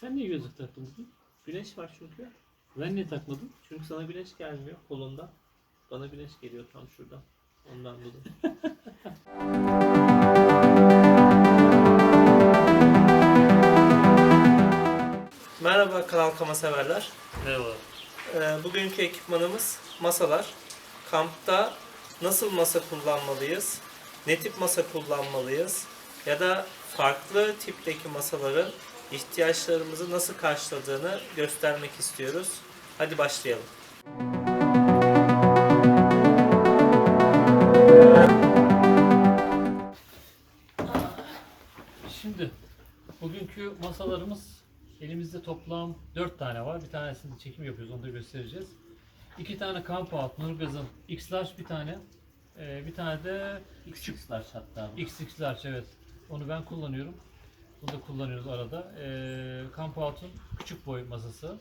Sen niye gözlük taktın bugün? Güneş var çünkü. Ben niye takmadım? Çünkü sana güneş gelmiyor kolunda. Bana güneş geliyor tam şuradan. Ondan dolayı. Merhaba Kanal Kama severler. Merhaba. Ee, bugünkü ekipmanımız masalar. Kampta nasıl masa kullanmalıyız? Ne tip masa kullanmalıyız? Ya da farklı tipteki masaların ihtiyaçlarımızı nasıl karşıladığını göstermek istiyoruz. Hadi başlayalım. Şimdi bugünkü masalarımız elimizde toplam 4 tane var. Bir tanesini çekim yapıyoruz onu da göstereceğiz. İki tane kamp out Nurgaz'ın X large bir tane. Ee, bir tane de Küçükler hatta. XX large evet. Onu ben kullanıyorum. Bunu da kullanıyoruz arada. Ee, kamp out'un küçük boy masası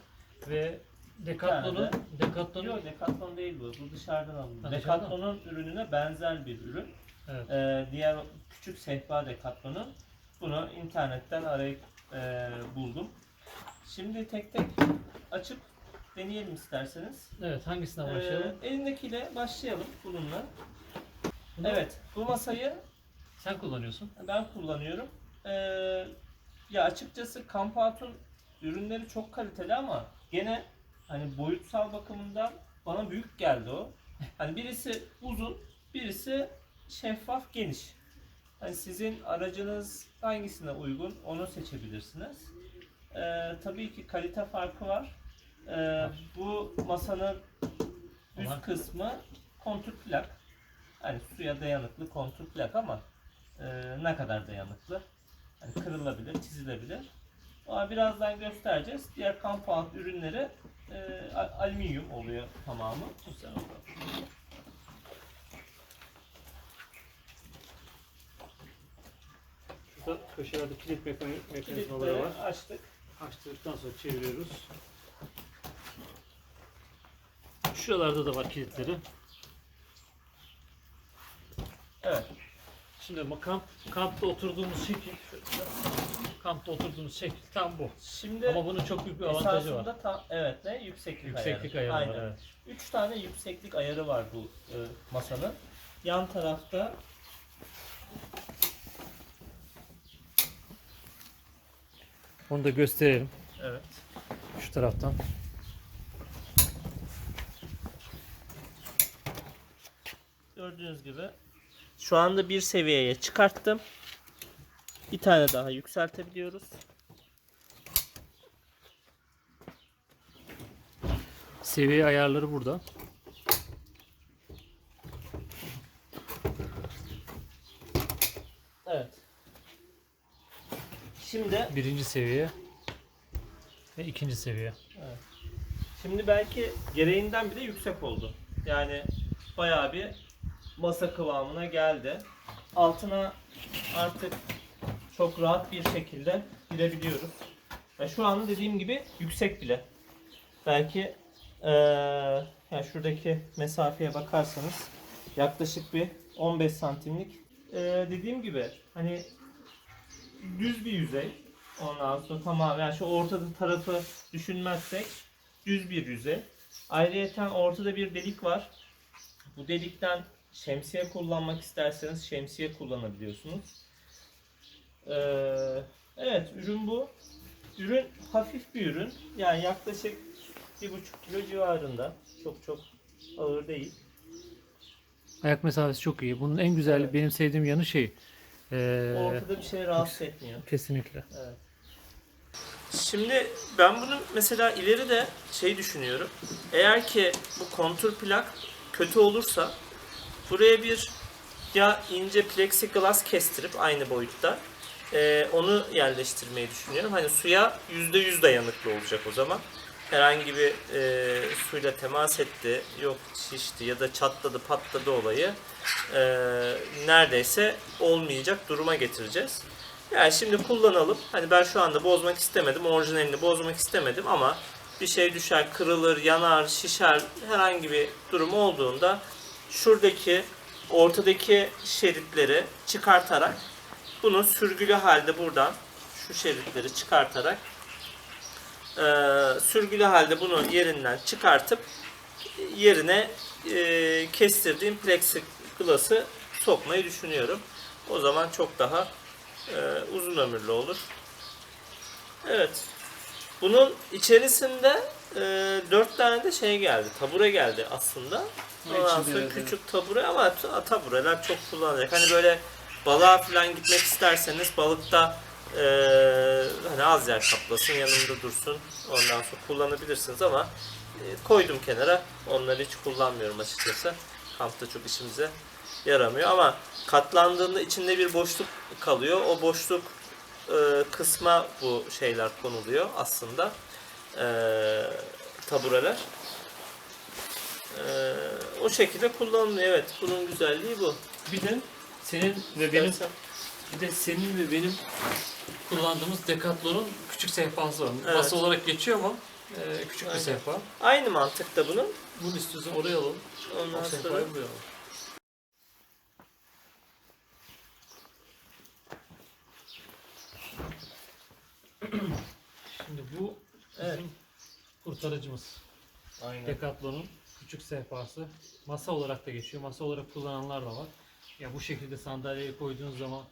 ve Decathlon'un Decathlon'un Yok Decathlon değil bu. Bu dışarıdan alındı. Ha, Decathlon'un ürününe benzer bir ürün. evet. Ee, diğer küçük sehpa Decathlon'un. Bunu internetten arayıp e, buldum. Şimdi tek tek açıp deneyelim isterseniz. Evet hangisinden başlayalım? Ee, elindekiyle başlayalım bununla. Bunu Evet bu masayı Sen kullanıyorsun. ben kullanıyorum. Ee, ya açıkçası Campat'un ürünleri çok kaliteli ama gene hani boyutsal bakımından bana büyük geldi o. Hani birisi uzun, birisi şeffaf, geniş. Hani sizin aracınız hangisine uygun onu seçebilirsiniz. Ee, tabii ki kalite farkı var. Ee, bu masanın üst kısmı kontur plak. Hani suya dayanıklı kontur plak ama e, ne kadar dayanıklı? Hani kırılabilir, çizilebilir. Ama birazdan göstereceğiz. Diğer compound ürünleri e, alüminyum oluyor tamamı. Sen oradan. Şurada köşelerde kilit mekani- mekanizmaları var. Açtık. Açtırdıktan sonra çeviriyoruz. Şuralarda da var kilitleri. Evet. Şimdi kamp, kampta oturduğumuz şekil, kampta oturduğumuz şekil tam bu. Şimdi Ama bunun çok büyük bir avantajı var. esasında tam evet ne yükseklik, Yükseklik ayarı. ayarı var. Aynen. Evet. Üç tane yükseklik ayarı var bu e, masanın. Yan tarafta Onu da gösterelim evet. şu taraftan. Gördüğünüz gibi şu anda bir seviyeye çıkarttım. Bir tane daha yükseltebiliyoruz. Seviye ayarları burada. Evet. Şimdi Birinci seviye ve ikinci seviye. Şimdi belki gereğinden bile yüksek oldu. Yani bayağı bir masa kıvamına geldi. Altına artık çok rahat bir şekilde girebiliyoruz. Ve şu an dediğim gibi yüksek bile. Belki eee yani şuradaki mesafeye bakarsanız yaklaşık bir 15 santimlik eee, dediğim gibi hani düz bir yüzey. Ondan sonra tamamen yani şu ortada tarafı düşünmezsek düz bir yüzey. Ayrıyeten ortada bir delik var. Bu delikten şemsiye kullanmak isterseniz şemsiye kullanabiliyorsunuz. Ee, evet ürün bu. Ürün hafif bir ürün. Yani yaklaşık 1,5 kilo civarında. Çok çok ağır değil. Ayak mesafesi çok iyi. Bunun en güzel Evet. benim sevdiğim yanı şey. ee, Ortada bir şey rahatsız etmiyor. kesinlikle. Evet. Şimdi ben bunu mesela ileri de şey düşünüyorum. Eğer ki bu kontur plak kötü olursa buraya bir ya ince plexiglass kestirip aynı boyutta eee, onu yerleştirmeyi düşünüyorum. Hani suya %100 dayanıklı olacak o zaman. Herhangi bir eee, suyla temas etti, yok şişti ya da çatladı patladı olayı eee, neredeyse olmayacak duruma getireceğiz. Yani şimdi kullanalım. Hani ben şu anda bozmak istemedim. Orijinalini bozmak istemedim ama bir şey düşer, kırılır, yanar, şişer herhangi bir durum olduğunda şuradaki ortadaki şeritleri çıkartarak bunu sürgülü halde buradan şu şeritleri çıkartarak Ee, sürgülü halde bunu yerinden çıkartıp yerine e, kestirdiğim plexiglass'ı sokmayı düşünüyorum. O zaman çok daha e, uzun ömürlü olur. Evet. Bunun içerisinde e, dört tane de şey geldi. Tabure geldi aslında. Ondan içinde sonra küçük tabure ama ta- tabureler çok kullanılacak. Hani böyle balığa falan gitmek isterseniz balıkta e, hani az yer kaplasın yanında dursun. Ondan sonra kullanabilirsiniz ama e, koydum kenara. Onları hiç kullanmıyorum açıkçası. Kampta çok işimize yaramıyor ama katlandığında içinde bir boşluk kalıyor. O boşluk e, kısma bu şeyler konuluyor aslında. E, tabureler. E, o şekilde kullanılıyor. Evet, bunun güzelliği bu. Bir de senin ve benim İstersen- bir de senin ve benim kullandığımız Decathlon'un küçük sehpası var. Evet. Masa olarak geçiyor ama e, küçük bir Aynen. sehpa. Aynı mantıkta bunun. Bunu istiyorsan oraya alalım. Ondan O sonra buraya alalım. Şimdi bu kurtarıcımız. Aynen. Decathlon'un küçük sehpası. Masa olarak da geçiyor. Masa olarak kullananlar da var. Ya bu şekilde sandalyeyi koyduğunuz zaman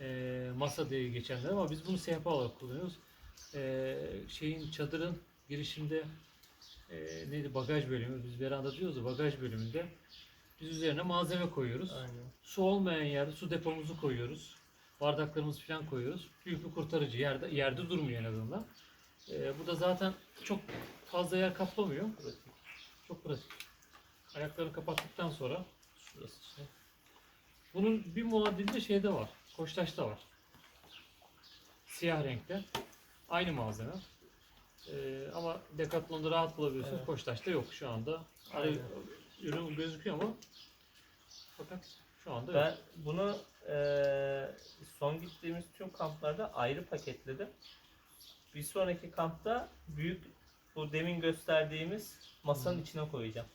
e, masa diye geçenler ama biz bunu sehpa olarak kullanıyoruz. E, şeyin çadırın girişinde e, neydi bagaj bölümü biz veranda diyoruz ya bagaj bölümünde biz üzerine malzeme koyuyoruz. Aynen. Su olmayan yerde su depomuzu koyuyoruz. Bardaklarımızı falan koyuyoruz. Büyük bir kurtarıcı yerde yerde durmuyor en azından. E, bu da zaten çok fazla yer kaplamıyor. Çok pratik. Ayaklarını kapattıktan sonra şurası işte. Bunun bir muadili de şeyde var. Koçtaş'ta var. Siyah renkte. Aynı malzeme. Ee, ama Decathlon'da rahat bulabiliyorsun. Evet. Koçtaş'ta yok şu anda. Ara- ürün gözüküyor ama fakat şu anda Ben yok. bunu eee, son gittiğimiz tüm kamplarda ayrı paketledim. Bir sonraki kampta büyük bu demin gösterdiğimiz masanın içine koyacağım.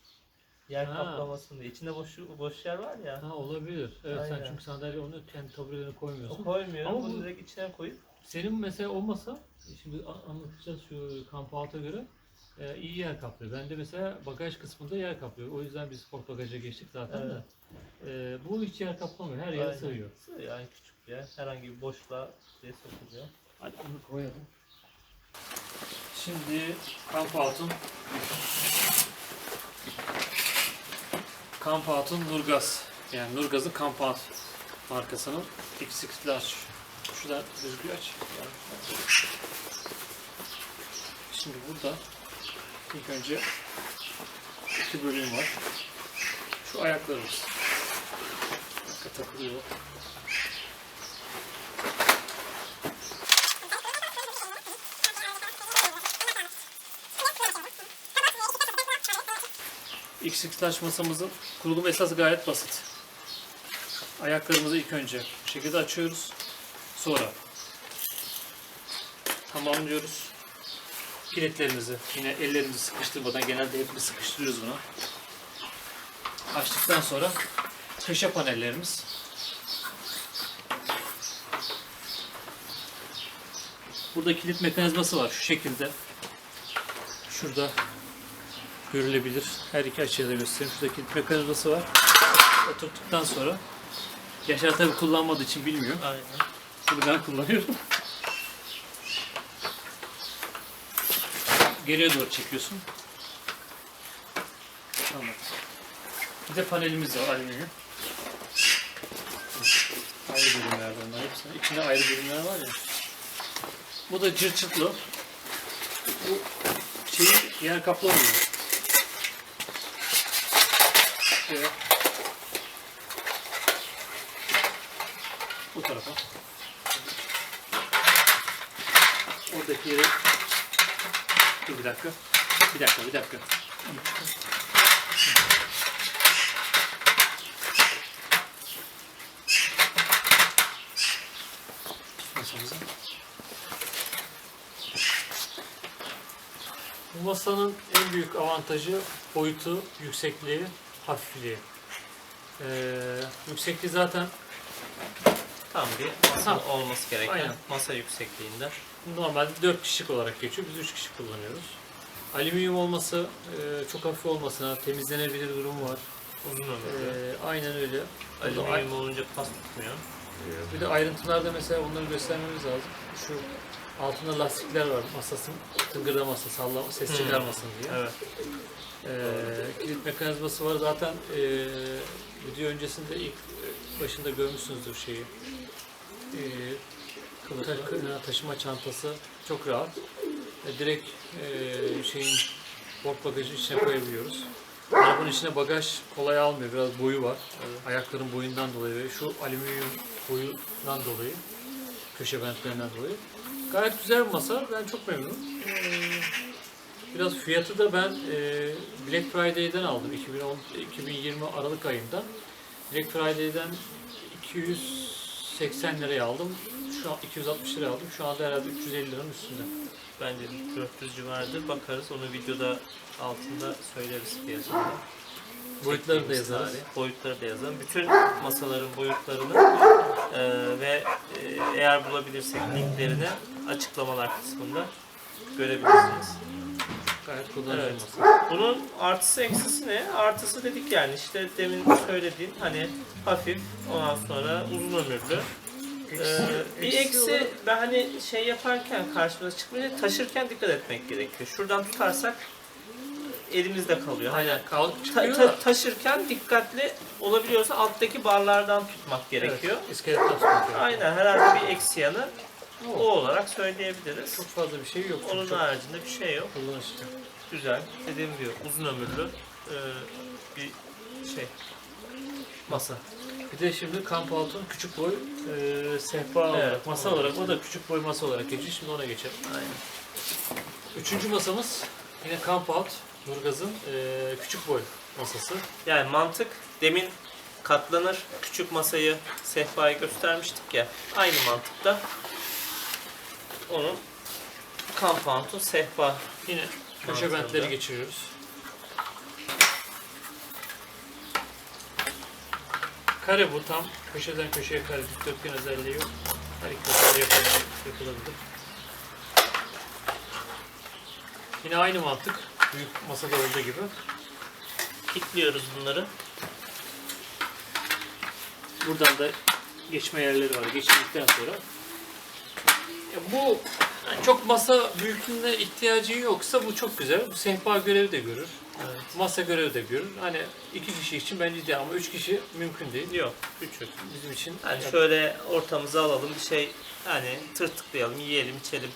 Yer Ha. kaplamasın diye. İçinde boş, boş yer var ya. Ha olabilir. Evet sen Aynen. çünkü sandalye onu kendi taburelerini O koymuyorsun. koymuyorum. Ama bunu bu- direkt içine koyup Senin mesela olmasa şimdi a- anlatacağız şu kamp alta göre e, iyi yer kaplıyor. Bende mesela bagaj kısmında yer kaplıyor. O yüzden biz sport bagaja geçtik zaten de. E, bu hiç yer kaplamıyor. Her yere Aynen. sığıyor. Sığıyor yani küçük bir yer. Herhangi bir boşluğa diye sokuluyor. Hadi onu koyalım. Şimdi kamp altın Kamp Altın Nurgaz. Yani Nurgaz'ın Kamp Alt markasının X6 Large. Şuradan düzgün aç. Şimdi burada ilk önce iki bölüm var. Şu ayaklarımız. Dakika takılıyor. X6 Large masamızın kurulum esası gayet basit. Ayaklarımızı ilk önce şekilde açıyoruz. Sonra tamamlıyoruz. Kilitlerimizi yine ellerimizi sıkıştırmadan genelde hep bir sıkıştırıyoruz bunu. Açtıktan sonra köşe panellerimiz. Burada kilit mekanizması var şu şekilde. Şurada görülebilir. Her iki açıya da göstereyim. Şurada kilit mekanizması var. Oturttuktan sonra Yaşar tabi kullanmadığı için bilmiyor. Aynen. Bunu ben kullanıyorum. Geriye doğru çekiyorsun. Tamam. Bir de panelimiz var alüminyum. Ayrı bölümler bunlar hepsi. İçinde ayrı bölümler var ya. Bu da cırt cırtlı. Bu şeyi yer kaplamıyor. Şöyle. Bu tarafa. Oradaki yeri... Dur bir dakika. Bir dakika, bir dakika. Bu masanın en büyük avantajı boyutu, yüksekliği, hafifliği. Ee, yüksekliği zaten Tam bir masa Ha. olması gereken Aynen. masa yüksekliğinde. Normalde 4 kişilik olarak geçiyor. Biz 3 kişi kullanıyoruz. Alüminyum olması, e, çok hafif olmasına, temizlenebilir durumu var. Uzun ömürlü. E, aynen öyle. Burada ay- Alüminyum olunca pas tutmuyor. Bir de ayrıntılarda mesela onları göstermemiz lazım. Şu altında lastikler var masasının tıngırdaması, sallama, ses çıkarmasın diye. Evet. Ee, kilit mekanizması var. Zaten e, video öncesinde ilk e, başında görmüşsünüzdür şeyi. E, ta- taşıma çantası çok rahat. E, direkt e, şeyin port bagajın içine koyabiliyoruz. Arabanın içine bagaj kolay almıyor. Biraz boyu var. Ayakların boyundan dolayı ve şu alüminyum boyundan dolayı köşe bentlerinden dolayı. Gayet güzel bir masa. Ben çok memnunum. Ee, Biraz fiyatı da ben e, Black Friday'den aldım 2010 2020 Aralık ayında. Black Friday'den 280 liraya aldım. Şu an 260 liraya aldım. Şu anda herhalde 350 liranın üstünde. Bence 400 civarıdır. Bakarız. Onu videoda altında söyleriz fiyatını. da. Boyutları da yazarız. Boyutları da yazalım. Bütün masaların boyutlarını e, ve e, eğer bulabilirsek linklerini açıklamalar kısmında görebilirsiniz. Gayet kullanışlı Evet. Bunun artısı eksisi ne? Artısı dedik yani işte demin söylediğin hani hafif ondan sonra uzun ömürlü. Ee, bir eksi ben hani şey yaparken karşımıza çıkmayınca taşırken dikkat etmek gerekiyor. Şuradan tutarsak elimizde kalıyor. Hani Aynen kalk ta- çıkıyor ta- da. taşırken dikkatli olabiliyorsa alttaki barlardan tutmak gerekiyor. Evet, tutmak gerekiyor. Aynen herhalde bir eksi yanı o O. olarak söyleyebiliriz. Çok fazla bir şey yok. Onun çok haricinde bir şey yok. kullanışlı. Güzel. Dediğim gibi uzun ömürlü e, bir şey. Masa. Bir de şimdi kamp altın küçük boy e, sehpa olarak, Evet, masa onun olarak, o da küçük boy masa olarak geçiyor. Şimdi ona geçelim. Aynen. Üçüncü masamız yine kamp alt, Nurgaz'ın e, küçük boy masası. Yani mantık demin katlanır küçük masayı sehpayı göstermiştik ya. Aynı mantıkta onun kampantun sehpa Yine köşe bentleri geçiriyoruz. Kare bu tam köşeden köşeye kare dikdörtgen özelliği yok. Her iki köşede yapılabilir. yapılabilir. Yine aynı mantık. Büyük masada olduğu gibi. kilitliyoruz bunları. Buradan da geçme yerleri var. Geçirdikten sonra. Ya bu yani çok masa büyüklüğüne ihtiyacı yoksa bu çok güzel. Bu sehpa görevi de görür. Evet. Masa görevi de görür. Hani iki kişi için bence ideal ama üç kişi mümkün değil. Yok küçük. Bizim için. Yani Ya- şöyle ortamıza alalım bir şey hani tırtıklayalım, yiyelim, içelim,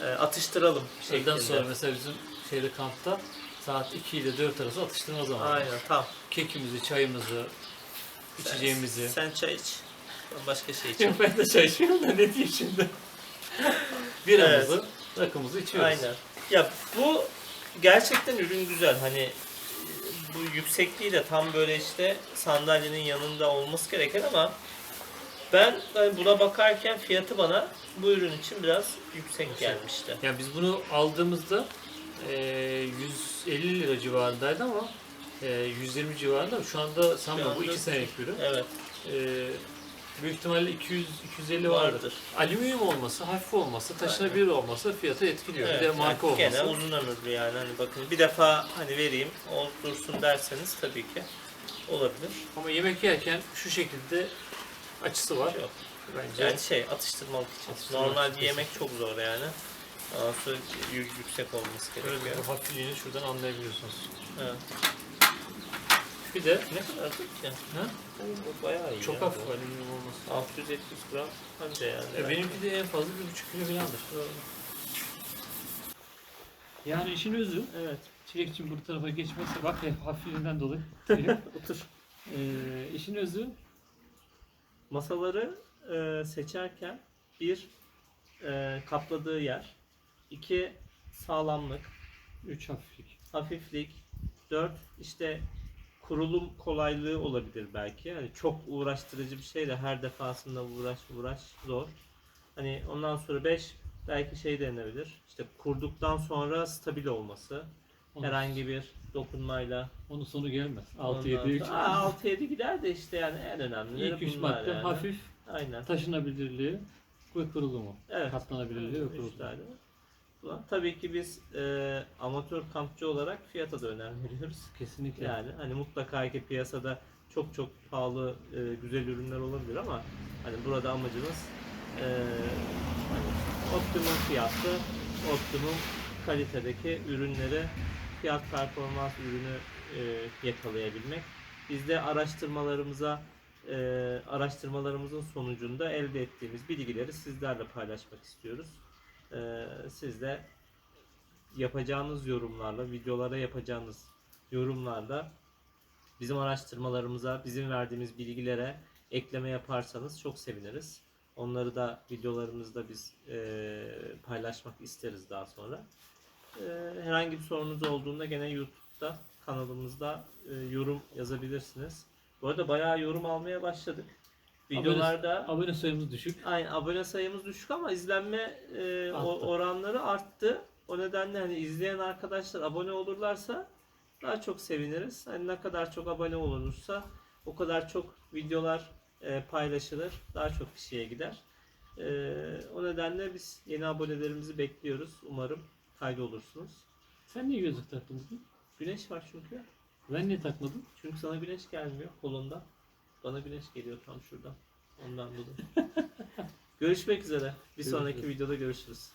e, atıştıralım Öğleden şeklinde. sonra mesela bizim şeyde kampta saat 2 ile 4 arası atıştırma zamanı. Aynen tamam. Kekimizi, çayımızı, içeceğimizi. Sen çay iç. Ben başka şey Yok içeyim. ben de çay içmiyorum da ne diyeyim şimdi. Biramızı, rakımızı içiyoruz. Aynen. Ya bu gerçekten ürün güzel. Hani e, bu yüksekliği de tam böyle işte sandalyenin yanında olması gereken ama ben hani buna bakarken fiyatı bana bu ürün için biraz yüksek Yüksek. gelmişti. Yani biz bunu aldığımızda e, 150 lira civarındaydı ama e, 120 civarında. Şu anda sanmıyorum bu anda- 2 senelik ürün. Evet, E, büyük ihtimalle 200 250 vardır. vardır. Alüminyum olması, hafif olması, taşınabilir olması fiyatı etkiliyor. bir de Evet, marka yani olması. Gene uzun ömürlü yani hani bakın bir defa hani vereyim ol dursun derseniz tabii ki olabilir. Ama yemek yerken şu şekilde açısı var. Yok. Bence Yani şey atıştırmalık için. Atıştırmalık Normal bir yemek çok zor yani. Yük- yüksek olması gerekiyor. bir hafifliğini şuradan anlayabiliyorsunuz. Evet. Bir de Ne kadar ki? ha? Bu bayağı iyi. çok ya hafif bu. alüminyum olması. 670 gram anca yani. E, benimki de en fazla bir buçuk kilo falandır. Yani işin özü Evet. Çilekçim bu tarafa geçmezse bak hep hafifliğinden dolayı. Otur. ee, işin özü Masaları e, seçerken bir e, kapladığı yer, iki sağlamlık, 3 hafiflik. hafiflik, dört işte kurulum kolaylığı olabilir belki. Yani çok uğraştırıcı bir şey de her defasında uğraş uğraş zor. Hani ondan sonra 5 belki şey denebilir. İşte kurduktan sonra stabil olması. Onun, Herhangi bir dokunmayla. onun sonu gelmez. 6 Ondan 7 3. sonra- Aa, 6-7 gider de işte yani en önemlileri İlk 3 bunlar madde yani. hafif, Aynen. taşınabilirliği ve kurulumu. Evet. Katlanabilirliği ve Üç kurulumu. Tane. Ulan, Tabii ki biz e, amatör kampçı olarak fiyata da önem veriyoruz. Kesinlikle. Yani hani mutlaka ki piyasada çok çok pahalı e, güzel ürünler olabilir ama hani burada amacımız e, hani optimum fiyatlı, optimum kalitedeki ürünleri fiyat performans ürünü e, yakalayabilmek. Biz de araştırmalarımıza e, araştırmalarımızın sonucunda elde ettiğimiz bilgileri sizlerle paylaşmak istiyoruz. E, siz de yapacağınız yorumlarla, videolara yapacağınız yorumlarla bizim araştırmalarımıza, bizim verdiğimiz bilgilere ekleme yaparsanız çok seviniriz. Onları da videolarımızda biz e, paylaşmak isteriz daha sonra. E, herhangi bir sorunuz olduğunda gene YouTube'da kanalımızda e, yorum yazabilirsiniz. Bu arada bayağı yorum almaya başladık. Videolarda Abone sayımız düşük. Aynen abone sayımız düşük ama izlenme e, o- oranları arttı. O nedenle hani izleyen arkadaşlar abone olurlarsa daha çok seviniriz. Hani ne kadar çok abone olunursa o kadar çok videolar e, paylaşılır. Daha çok kişiye gider. E, o nedenle biz yeni abonelerimizi bekliyoruz. Umarım kaydolursunuz. Sen niye gözlük taktın bugün? Güneş var çünkü. Ben niye takmadım? Çünkü sana güneş gelmiyor kolunda. Bana güneş geliyor tam şuradan. Ondan dolayı. Görüşmek üzere. Bir sonraki videoda görüşürüz.